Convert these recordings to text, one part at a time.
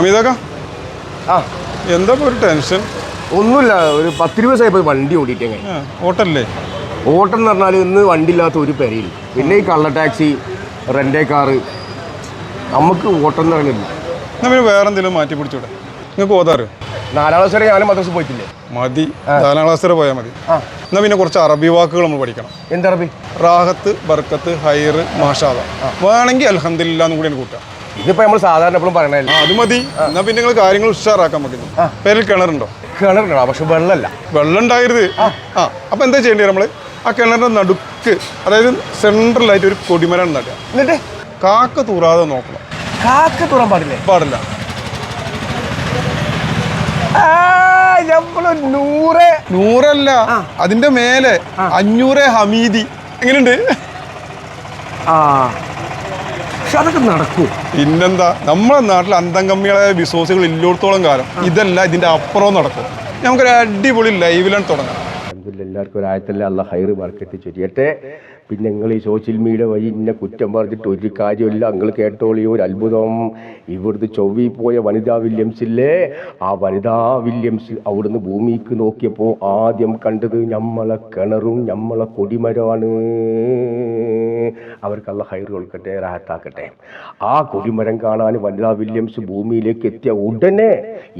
അമിതാക്ക ആ. എന്താ ഒരു ടെൻഷൻ ഒന്നുമില്ല ഒരു പത്ത് രൂപ ദിവസമായപ്പോൾ വണ്ടി ഓടിയിട്ട് എങ്ങനെ ഓട്ടല്ലേ? ഓട്ടം എന്ന് പറഞ്ഞാൽ ഇന്ന് വണ്ടി ഇല്ലാത്ത ഒരു പെരയിൽ. പിന്നെ ഈ കള്ള ടാക്സി റെന്റേ കാറ് നമുക്ക് ഓട്ടം എന്ന് പറയുന്നില്ല നമ്മൾ വേറെ എന്തെങ്കിലും മാറ്റി പിടിച്ചൂടെ? നിങ്ങൾക്ക് ഓതാറ് നാലാം ക്ലാസ് വരെ ഞാനും മദ്രസ് പോയിട്ടില്ലേ? മതി. നാലാം ക്ലാസ് വരെ പോയാൽ മതി. ആ. എന്നാ പിന്നെ കുറച്ച് അറബി വാക്കുകൾ നമ്മൾ പഠിക്കണം. എന്താ അറബി? റാഹത്ത് ബർക്കത്ത് ഹൈർ മാഷാദ വേണമെങ്കിൽ അലഹമില്ല എന്നും കൂടി എനിക്ക് കൂട്ടാം ഇതിപ്പോൾ നമ്മൾ സാധാരണ എപ്പോഴും പറയണല്ലേ അത് മതി. എന്നാ പിന്നെ നിങ്ങൾ കാര്യങ്ങൾ ഉഷാറാക്കാൻ പറ്റുന്നു പേരിൽ കിണറുണ്ടോ? കിണറുണ്ടോ പക്ഷെ വെള്ളമല്ല. വെള്ളം ഉണ്ടായിരുത് ആ അപ്പൊ എന്താ ചെയ്യേണ്ടി നമ്മൾ? ആ കിണറിന്റെ നടുക്ക് അതായത് സെൻട്രലായിട്ട് ഒരു കൊടിമരം നടുക. എന്നിട്ട്? കാക്ക തൂറാതെ നോക്കണം. കാക്ക തൂറാൻ പാടില്ലേ? പാടില്ല. നൂറ്. നൂറല്ല അതിന്റെ മേലെ അഞ്ഞൂറ് ഹമീദി. എങ്ങനെയുണ്ട്? ആ. പക്ഷെ അതൊക്കെ നടക്കൂ. പിന്നെന്താ നമ്മളെ നാട്ടിൽ അന്തംഗമ്മികളായ ബിസോസുകൾ ഇല്ലോടത്തോളം കാലം ഇതല്ല ഇതിന്റെ അപ്പുറവും നടക്കും. നമുക്കൊരു അടിപൊളി ലൈവിലാണ് തുടങ്ങാം. അൽഹംദുലില്ലാ, എല്ലാവർക്കും ഒരായത്തല്ല അല്ല ഹൈറ് മാർക്കറ്റ് ചൊരിയട്ടെ. പിന്നെ നിങ്ങൾ ഈ സോഷ്യൽ മീഡിയ വഴി ഇന്നെ കുറ്റം പറഞ്ഞിട്ട് ഒരു കാര്യമില്ല നിങ്ങൾ കേട്ടോളി ഒരു അത്ഭുതം. ഇവിടുന്ന് ചൊവ്വി പോയ വനിതാ വില്യംസില്ലേ? ആ വനിതാ വില്യംസ് അവിടുന്ന് ഭൂമിക്ക് നോക്കിയപ്പോൾ ആദ്യം കണ്ടത് ഞമ്മളെ കിണറും ഞമ്മളെ കൊടിമരമാണ്. അവർക്കുള്ള ഹൈർ കൊടുക്കട്ടെ റാഹത്താക്കട്ടെ. ആ കൊടിമരം കാണാൻ വനിതാ വില്യംസ് ഭൂമിയിലേക്ക് എത്തിയ ഉടനെ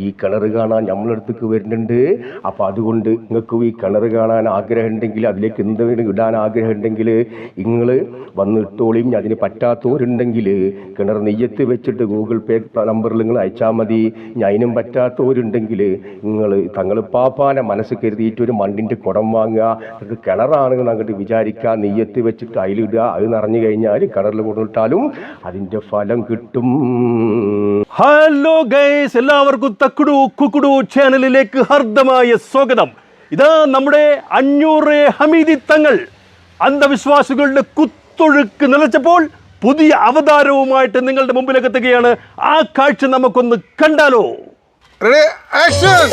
ഈ കിണർ കാണാൻ നമ്മളടുത്തേക്ക് വരുന്നുണ്ട്. അപ്പോൾ അതുകൊണ്ട് നിങ്ങൾക്ക് ഈ കിണർ കാണാൻ ആഗ്രഹമുണ്ടെങ്കിൽ അതിലേക്ക് എന്തെങ്കിലും ഇടാൻ ആഗ്രഹമുണ്ടെങ്കിൽ നിങ്ങൾ വന്ന് ഇട്ടോളിയും അതിന് പറ്റാത്തവരുണ്ടെങ്കിൽ കിണർ നെയ്യത്ത് വെച്ചിട്ട് ഗൂഗിൾ പേ നമ്പറിൽ നിങ്ങൾ അയച്ചാൽ മതി. അതിനും പറ്റാത്തവരുണ്ടെങ്കിൽ നിങ്ങൾ തങ്ങൾ പാപ്പാനെ മനസ്സ് കരുതിയിട്ട് ഒരു മണ്ണിന്റെ കുടം വാങ്ങുക. അത് കിണറാണെന്ന് അങ്ങോട്ട് വിചാരിക്കുക. നെയ്യത്ത് വെച്ചിട്ട് അതിലിടുക അത് നിറഞ്ഞു കഴിഞ്ഞാൽ കിണറിൽ കൊണ്ടിട്ടാലും അതിന്റെ ഫലം കിട്ടും. ഹലോ ഗൈസ് എല്ലാവർക്കും തക്കുടു കുക്കുടു ചാനലിലേക്ക് ഹർദമായ സ്വാഗതം. ഇതാ നമ്മുടെ അഞ്ഞൂറ് ഹമീദി തങ്ങൾ അന്ധവിശ്വാസികളുടെ കുത്തൊഴുക്ക് നിലച്ചപ്പോൾ പുതിയ അവതാരവുമായിട്ട് നിങ്ങളുടെ മുമ്പിലേക്ക് എത്തുകയാണ്. ആ കാഴ്ച നമുക്കൊന്ന് കണ്ടാലോ. റെഡി ആക്ഷൻ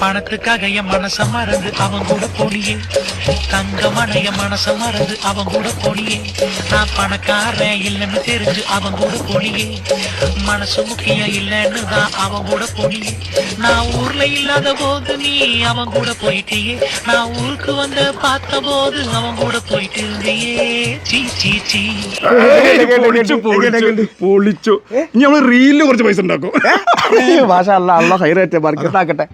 பணத்துக்காக என் மனச மறந்து அவன் கூட போனியே தங்கமான என் மனச மறந்து அவன் கூட போனியே நான் பணக்காரன் இல்லைன்னு தெரிஞ்சு அவன் கூட போனியே மனசு முக்கியம் இல்லைன்னு தான் அவன் கூட போனியே நான் ஊர்ல இல்லாத போது நீ அவன் கூட போயிட்டியே நான் ஊருக்கு வந்து பார்த்த போது அவன் கூட போயிட்டு இருந்தியே சீ சீ சீ പൊളിച്ചു പൊളിച്ചു പൊളിച്ചു ഇനി നമ്മള് റീലിൽ കുറച്ച് പൈസ ഉണ്ടാക്കും ഭാഷ അല്ല അല്ല ഹൈറേറ്റ് മാർക്കറ്റാക്കട്ടെ